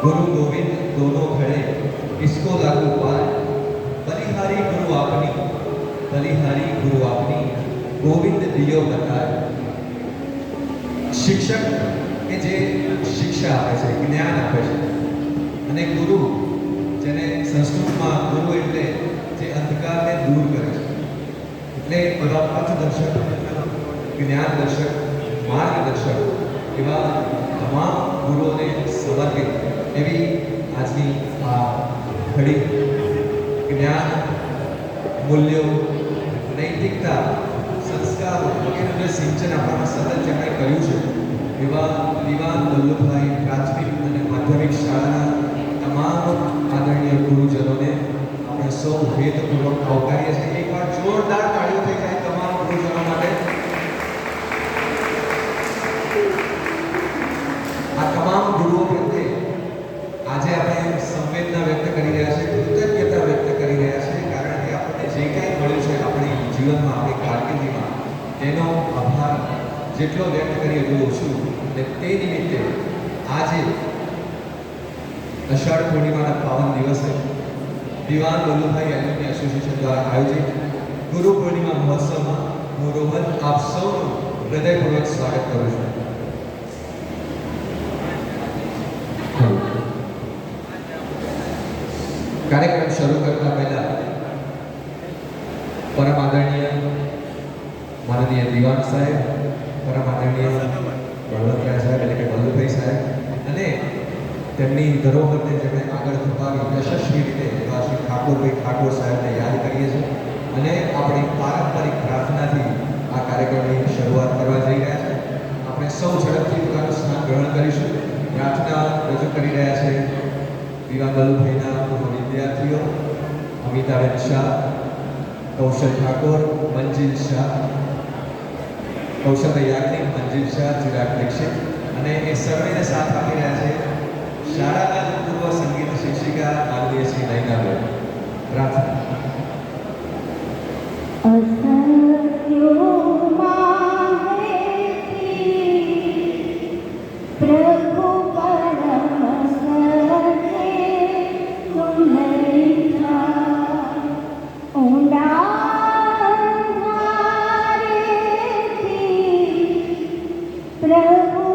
गुरु गोविंद दोनों खड़े इसको लागू पाए बलिहारी गुरु आपनी बलिहारी गुरु आपनी ગોવિંદ દિયો બતાય શિક્ષક કે જે શિક્ષા આપે છે જ્ઞાન આપે છે અને ગુરુ જેને સંસ્કૃતમાં ગુરુ એટલે જે અંધકારને દૂર કરે છે એટલે એવા પથદર્શક જ્ઞાનદર્શક માર્ગદર્શક એવા તમામ ગુરુઓને સમર્પિત એવી આજની આ ઘડી જ્ઞાન, મૂલ્યો, નૈતિકતા, સંસ્કારો વગેરેનું સિંચન આપવામાં સતત જેમણે કર્યું છે. એવા દિવાન વલ્લભભાઈ પ્રાથમિક અને માધ્યમિક શાળાના તમામ આદરણીય ગુરુજનોને આપણે સૌ હેતપૂર્વક આવકારીએ છીએ એકવાર જોરદાર તાળીઓ થઈ જાય તમામ ગુરુજનો માટે આ તમામ ગુરુઓ પ્રત્યે આજે આપણે સંવેદના વ્યક્ત કરી રહ્યા છીએ કૃતજ્ઞતા વ્યક્ત કરી રહ્યા છીએ કારણ કે આપણને જે કાંઈ મળ્યું છે આપણી જીવનમાં આપણી કારકિર્દીમાં તેનો આભાર જેટલો વ્યક્ત કરી એટલું ઓછું અને તે નિમિત્તે આજે અષાઢ પૂર્ણિમાના પાવન દિવસે દિવાન વલ્લભભાઈ એલ્યુમિની એસોસિએશન દ્વારા આયોજિત ગુરુ પૂર્ણિમા મહોત્સવમાં હું રોહન આપ સૌનું હૃદયપૂર્વક સ્વાગત કરું છું. કાર્યક્રમ શરૂ કરતા પહેલા પરમ આદરણીય માનનીય દિવાન સાહેબ પરમ માનવીય વડોદરા સાહેબ એટલે કે વલ્લભભાઈ સાહેબ. અને તેમની ધરોહરને જેમણે આગળ ધપાવી, યશસ્વી રીતે એવા શ્રી ઠાકોરભાઈ ઠાકોર સાહેબને યાદ કરીએ છીએ. અને આપણી પારંપરિક પ્રાર્થનાથી આ કાર્યક્રમની શરૂઆત કરવા જઈ રહ્યા છે. આપણે સૌ ઝડપથી પોતાનું સ્થાન ગ્રહણ કરીશું. પ્રાર્થના રજૂ કરી રહ્યા છે વિવાહ વલ્લભભાઈના પૂર્વ વિદ્યાર્થીઓ અમિતાબેન શાહ, કૌશલ ઠાકોર, મંજિલ શાહ કૌશલ યાજ્ઞિક મંજિલ શાહ, ચિરાગ દીક્ષિત અને એ સર્વેને સાથ આપી રહ્યા છે. શાળાના પૂર્વ સંગીત શિક્ષિકા માનવીય શ્રી નૈનાબેન પ્રાર્થના. Grande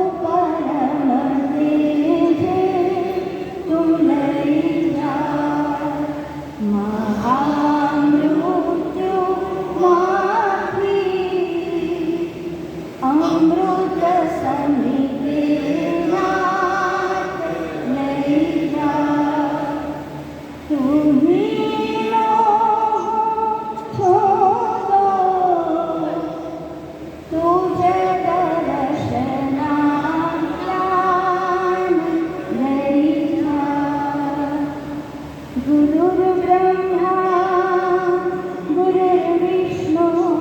Lord.